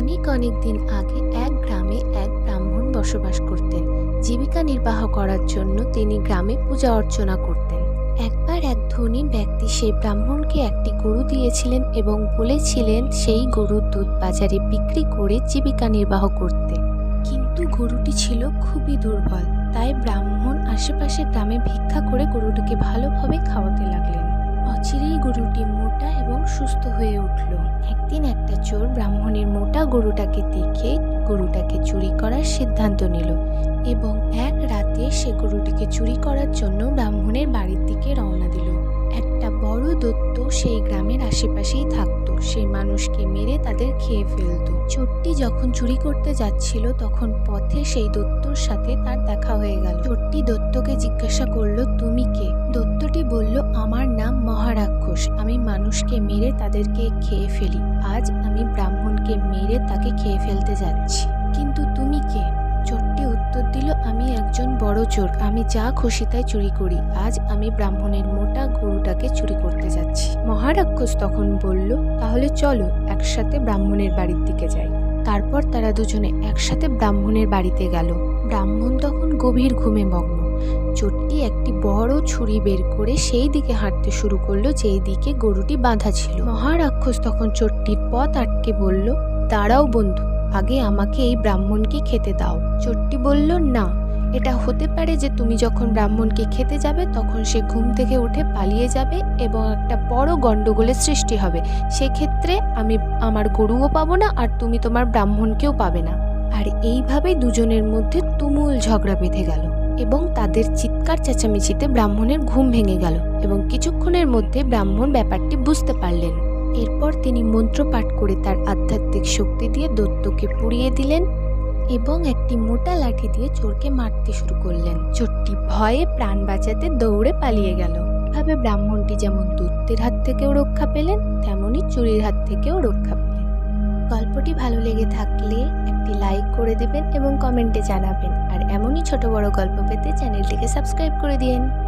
অনেক অনেক দিন আগে এক গ্রামে এক ব্রাহ্মণ বসবাস করতেন। জীবিকা নির্বাহ করার জন্য তিনি গ্রামে পূজা অর্চনা করতেন। একবার এক ধনী ব্যক্তি সেই ব্রাহ্মণকে একটি গরু দিয়েছিলেন এবং বলেছিলেন, সেই গরুর দুধ বাজারে বিক্রি করে জীবিকা নির্বাহ করতে। কিন্তু গরুটি ছিল খুবই দুর্বল, তাই ব্রাহ্মণ আশেপাশে গ্রামে ভিক্ষা করে গরুটিকে ভালোভাবে খাওয়াতে লাগলেন। অচিরেই গরুটি মোটা এবং সুস্থ হয়ে উঠল। একদিন গরুটাকে দেখে গরুটাকে চুরি করার সিদ্ধান্ত নিল এবং এক রাতে সে গরুটিকে চুরি করার জন্য ব্রাহ্মণের বাড়ির দিকে রওনা দিল। একটা বড় দত্ত সেই গ্রামের আশেপাশেই থাকতো। সেই মানুষকে মেরে তাদের খেয়ে ফেলতো। চোরটি যখন চুরি করতে যাচ্ছিল, তখন পথে সেই দত্তর সাথে তার দেখা হয়ে গেল। চোরটি দত্তকে জিজ্ঞাসা করল, তুমি কে? দত্তটি বলল, আমার নাম মহারাক্ষস। আমি মানুষকে মেরে তাদেরকে খেয়ে ফেলি। আজ আমি ব্রাহ্মণকে মেরে তাকে খেয়ে ফেলতে যাচ্ছি। কিন্তু তুমি কে? চোরটি উত্তর দিল, আমি একজন বড় চোর। আমি যা খুশি তাই চুরি করি। আজ আমি ব্রাহ্মণের মোটা গরুটাকে চুরি করতে যাচ্ছি। মহারাক্ষস তখন বলল, তাহলে চলো একসাথে ব্রাহ্মণের বাড়ির দিকে যাই। তারপর তারা দুজনে একসাথে ব্রাহ্মণের বাড়িতে গেল। ব্রাহ্মণ তখন গভীর ঘুমে মগ্ন। চোরটি একটি বড় ছুরি বের করে সেই দিকে হাঁটতে শুরু করল, যেই দিকে গরুটি বাঁধা ছিল। মহারাক্ষস তখন চোরটির পথ আটকে বলল, দাঁড়াও বন্ধু, আগে আমাকে এই ব্রাহ্মণকে খেতে দাও। চোরটি বলল, না, এটা হতে পারে যে তুমি যখন ব্রাহ্মণকে খেতে যাবে, তখন সে ঘুম থেকে উঠে পালিয়ে যাবে এবং একটা বড় গণ্ডগোলের সৃষ্টি হবে। সেক্ষেত্রে আমি, আমার গরুও পাবো না আর তুমি তোমার ব্রাহ্মণকেও পাবে না। আর এইভাবেই দুজনের মধ্যে তুমুল ঝগড়া বেঁধে গেল। এবং তাদের চিৎকার চেঁচামেচিতে ব্রাহ্মণের ঘুম ভেঙে গেল এবং কিছুক্ষণের মধ্যে ব্রাহ্মণ ব্যাপারটি বুঝতে পারলেন। এরপর তিনি মন্ত্র পাঠ করে তার আধ্যাত্মিক শক্তি দিয়ে দত্তকে পুড়িয়ে দিলেন এবং একটি মোটা লাঠি দিয়ে চোরকে মারতে শুরু করলেন। চোরটি ভয়ে প্রাণ বাঁচাতে দৌড়ে পালিয়ে গেল। ভাবে ব্রাহ্মণটি যেমন দত্তের হাত থেকেও রক্ষা পেলেন তেমনই চুরির হাত থেকেও রক্ষা পেলেন গল্পটি ভালো লেগে থাকলে একটি লাইক করে দেবেন এবং কমেন্টে জানাবেন। আর এমনই ছোট বড় গল্প পেতে চ্যানেলটিকে সাবস্ক্রাইব করে দিন